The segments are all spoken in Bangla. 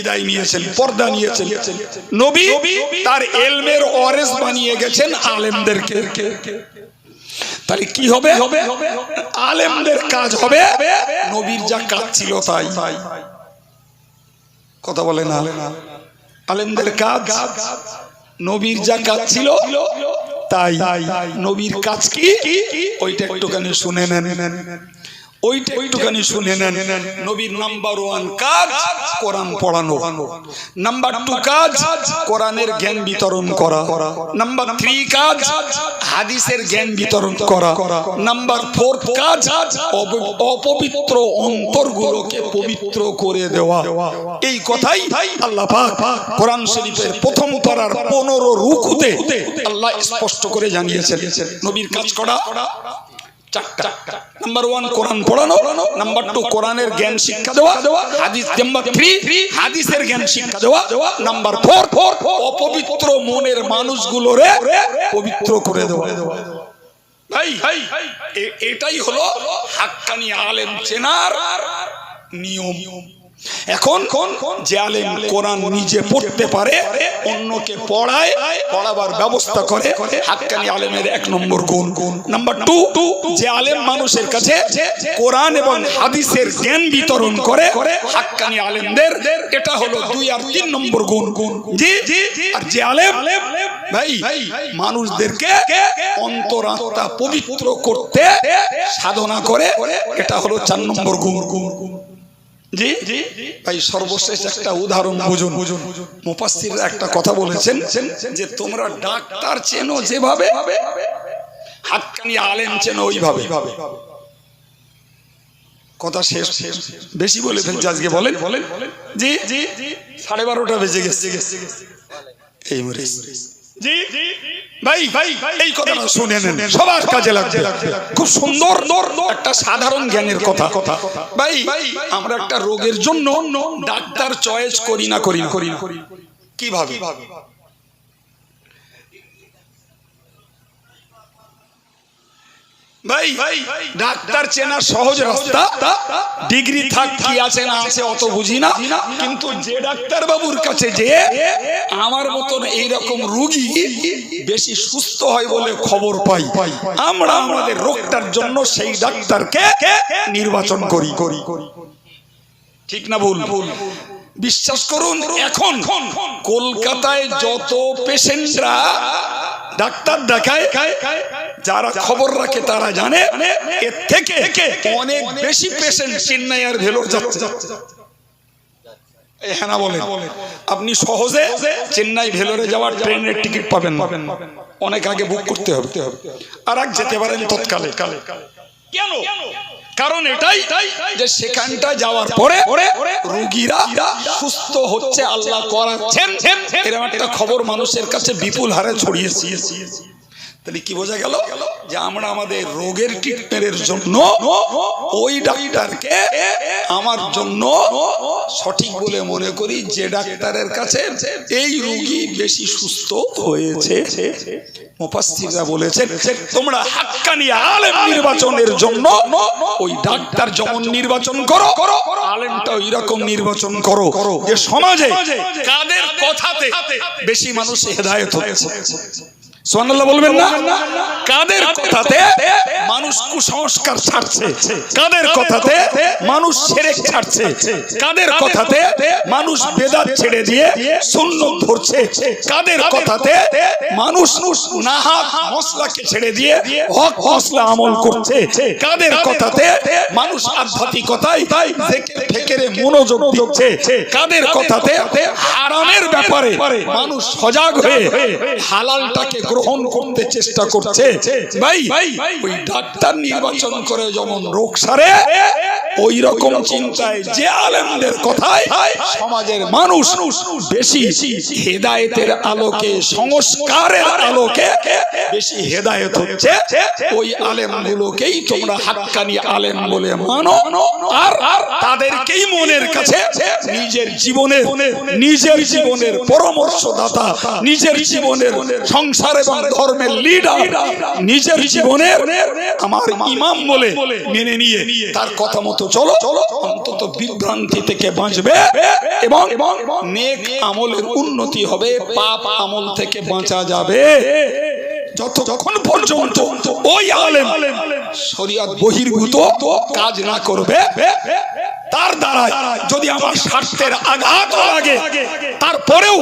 বিদায় নিয়েছেন পর্দা নিয়েছেন। নবী তার এলমের ওয়ারেস বানিয়ে গেছেন আলেমদেরকে। তাহলে কি হবে? আলেমদের কাজ হবে নবীর যা কাজ ছিল তাই। কথা বলে না। আলেমদের কাজ নবীর যা কাজ ছিল তাই। নবীর কাজ কি? ওইটা একটুখানি শুনে নেন। ওইটা একটুখানি শুনে নেন। নাম্বার ওয়ান কাজ পড়ানো। নাম্বার টু কাজ জ্ঞান বিতরণ করা। নাম্বার থ্রি কাজ, হাদিসের জ্ঞান বিতরণ করা। নাম্বার ফোর্থ কাজ অপ- অপবিত্র পবিত্র করে দেওয়া। এই কথাই আল্লাহ কোরআন শরীফের প্রথম পারার পনেরো রুকুতে আল্লাহ স্পষ্ট করে জানিয়েছেন। নবীর কাজ করা। চারটা নাম্বার ওয়ান কোরআন পড়ানো নাম্বার টু কোরআনের জ্ঞান শিক্ষা দেওয়া হাদিস নাম্বার থ্রি হাদিসের জ্ঞান শিক্ষা দেওয়া নাম্বার ফোর ফোর অপবিত্র মনের মানুষগুলোরে পবিত্র করে দেওয়া ভাই এটাই হলো হাক্কানি আলেম চেনার নিয়ম এখন যে আলেম কোরআন নিজে পড়তে পারে, অন্যকে পড়ায়, পড়াবার ব্যবস্থা করে। হাক্কানি আলেমের এক নম্বর গুণ। গুণ নাম্বার টু টু যে আলেম মানুষের কাছে কোরআন এবং হাদিসের জ্ঞান বিতরণ করে, হাক্কানি আলেমদের, এটা হলো দুই আর তিন নম্বর গুণ। গুণ জি জি আর যে আলেম, ভাই, মানুষদেরকে অন্তরাত্মা পবিত্র করতে সাধনা করে, এটা হলো চার নম্বর গুণ গুণ। জি ভাই সর্বশেষ একটা উদাহরণ বুঝুন। বুঝুন মুফাসসির একটা কথা বলেছেন যে তোমরা ডাক্তার চেনো যেভাবে হাক্কানি আলেম চেনো ওইভাবে। কথা শেষ। বেশি বলে ফেলছি আজকে, বলেন। বলেন জি জি সাড়ে বারোটা বেজে গেছে। এই মরে জি ভাই ভাই এই কথাটা শুনে নেন। সবার কাজে লাগবে। খুব সুন্দর একটা সাধারণ জ্ঞানের কথা। কথা। ভাই আমরা একটা রোগের জন্য ডাক্তার চয়েস করি না করি না করি না। কীভাবে? ভাই ডাক্তার চেনা সহজ ডিগ্রি আছে না আছে অত বুঝি না। কিন্তু যে কাছে যে আমার মতন এইরকম রুগী বেশি সুস্থ হয় বলে খবর পাই, আমরা আমাদের রোগটার জন্য সেই ডাক্তারকে নির্বাচন করি। করি ঠিক না ভুল ভুল? বিশ্বাস করুন, এখন কলকাতায় যত পেশেন্টরা ডাক্তার দেখায় যারা খবর রাখে তারা জানে এর থেকে অনেক বেশি পেশেন্ট চেন্নাই আর ভেলোর যাচ্ছে। না আপনি সহজে চেন্নাই ভেলোরে যাওয়ার ট্রেনের টিকিট পাবেন অনেক আগে বুক করতে হবে। আর এক যেতে পারেন তৎকালে। কেন? কারণ এটাই যে সেখানটা যাওয়ার পরে রুগীরা সুস্থ হচ্ছে, আল্লাহ করাচ্ছেন। খবর মানুষের কাছে বিপুল হারে ছড়িয়েছি তাহলে কি বোঝা গেল? যে আমরা আমাদের রোগের ট্রিটমেন্টের জন্য ওই ডাক্তারকে আমার জন্য সঠিক বলে মনে করি যে ডাক্তারের কাছে এই রোগী বেশি সুস্থ হয়েছে। মুফাসসিররা বলেছেন তোমরা হাক্কানি আলেম নির্বাচনের জন্য ওই ডাক্তার যেমন নির্বাচন করো আলেমটা ওই রকম নির্বাচন করো যে সমাজে কাদের কথাতে বেশি মানুষ হেদায়েত হচ্ছে সোনাল্লাহ বলবেন না? কাদের কথাতে মানুষ কুসংস্কার ছাড়ছে? কাদের কথাতে মানুষ সেরেক ছাড়ছে? কাদের কথাতে মানুষ বেদাত ছেড়ে দিয়ে শূন্য ধরছে? কাদের কথাতে মানুষ নাহাক মশলাকে ছেড়ে দিয়ে হক মশলা আমল করছে? কাদের কথাতে মানুষ আধ্যাত্মিকতায় ফেকেরে মনোযোগ দিচ্ছে কাদের কথাতে হারামের ব্যাপারে মানুষ সজাগ হয়ে হালালটাকে গ্রহণ করতে চেষ্টা করছে। ভাই ওই ডাক্তার নির্বাচন করে যেমন রোগ সারে ওই রকম চিন্তায় যে আলেমদের কথায় সমাজের মানুষ বেশি হেদায়েতের আলোকে সংস্কারের আলোকে বেশি হেদায়েত হচ্ছে। ওই আলেমগুলোকেই তোমরা হাক্কানি আলেম বলে মানো, আর তাদেরকেই মনের কাছে নিজের জীবনের নিজের জীবনের পরামর্শদাতা, নিজের জীবনের সংসার এবং ধর্মের লিডার নিজের জীবনের আমার ইমাম বলে মেনে নিয়ে তার কথা মতো চলো অন্তত বিভ্রান্তি থেকে বাঁচবে এবং নেক আমলের উন্নতি হবে, পাপ আমল থেকে বাঁচা যাবে। যতক্ষণ পর্যন্ত ওই আলেম শরিয়ত বহির্ভূত কাজ না করবে, তার দ্বারা যদি আমার স্বার্থের আঘাত লাগে, তারপরেও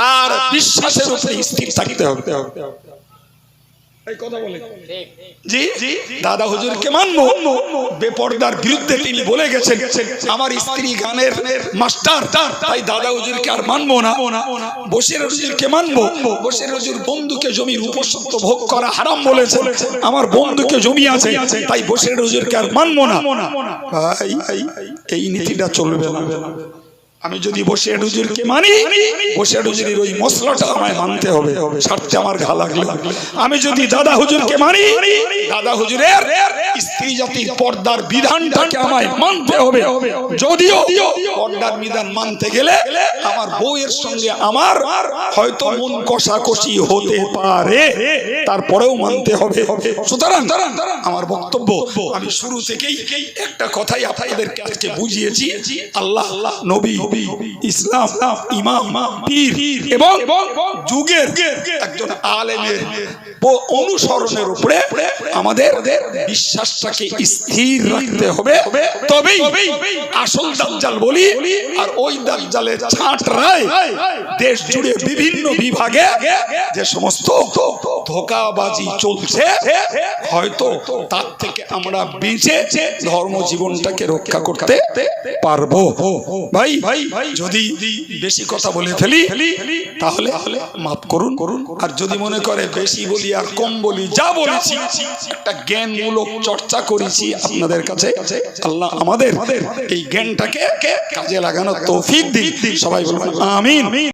তার বিশ্বাসের উপরে স্থির থাকতে হবে। দাদা হুজুরকে মানবো। বেপর্দার বিরুদ্ধে তিনি বলে গেছেন, আমার স্ত্রী গানের মাস্টার, তাই দাদা হুজুরকে আর মানবো না। বসির হুজুরকে মানবো। বসির হুজুর বন্ধুকে জমির উপসত্ব ভোগ করা হারাম বলেছে আমার বন্ধুকে জমি আছে, তাই বসির হুজুরকে আর মানবো না। এই নীতিটা চলবে না। আমি যদি বসে হুজুরকে মানি বসে হুজুরের ওই মশলাটা আমায় মানতে হবে স্বার্থে আমার ঘা লাগলে। আমি যদি দাদা হুজুরকে মানি দাদা হুজুরের স্ত্রী জাতির পর্দার বিধানটাকে আমায় মানতে হবে। যদিও পর্দার বিধান মানতে গেলে আমার বউয়ের সঙ্গে আমার হয়তো মন কষাকষি হতে পারে। তারপরেও মানতে হবে। সুতরাং আমার বক্তব্য আমি শুরু থেকেই একটা কথাই আপনাদেরকে আজকে বুঝিয়েছি। আল্লাহ আল্লাহ নবী ইসলাম ইমাম পীর এবং যুগের একজন আলেমের অনুসরণের উপরে আমাদের বিশ্বাসটাকে স্থির রাখতে হবে। তবেই আসল দাজ্জাল বলি আর ওই দাজ্জালের ছাঁট রায় দেশ জুড়ে বিভিন্ন বিভাগে যে সমস্ত ধোকাবাজি চলছে, হয়তো তার থেকে আমরা বেঁচে ধর্ম জীবনটাকে রক্ষা করতে পারব। ভাই ভাই যদি বেশি কথা বলে ফেলি, তাহলে মাফ করুন করুন। আর যদি মনে করে বেশি বলি আর কম বলি, যা বলেছি। একটা জ্ঞানমূলক চর্চা করেছি আপনাদের কাছে। আল্লাহ আমাদের এই জ্ঞানটাকে কাজে লাগানো তৌফিক দিন। সবাই বলবেন, আমিন।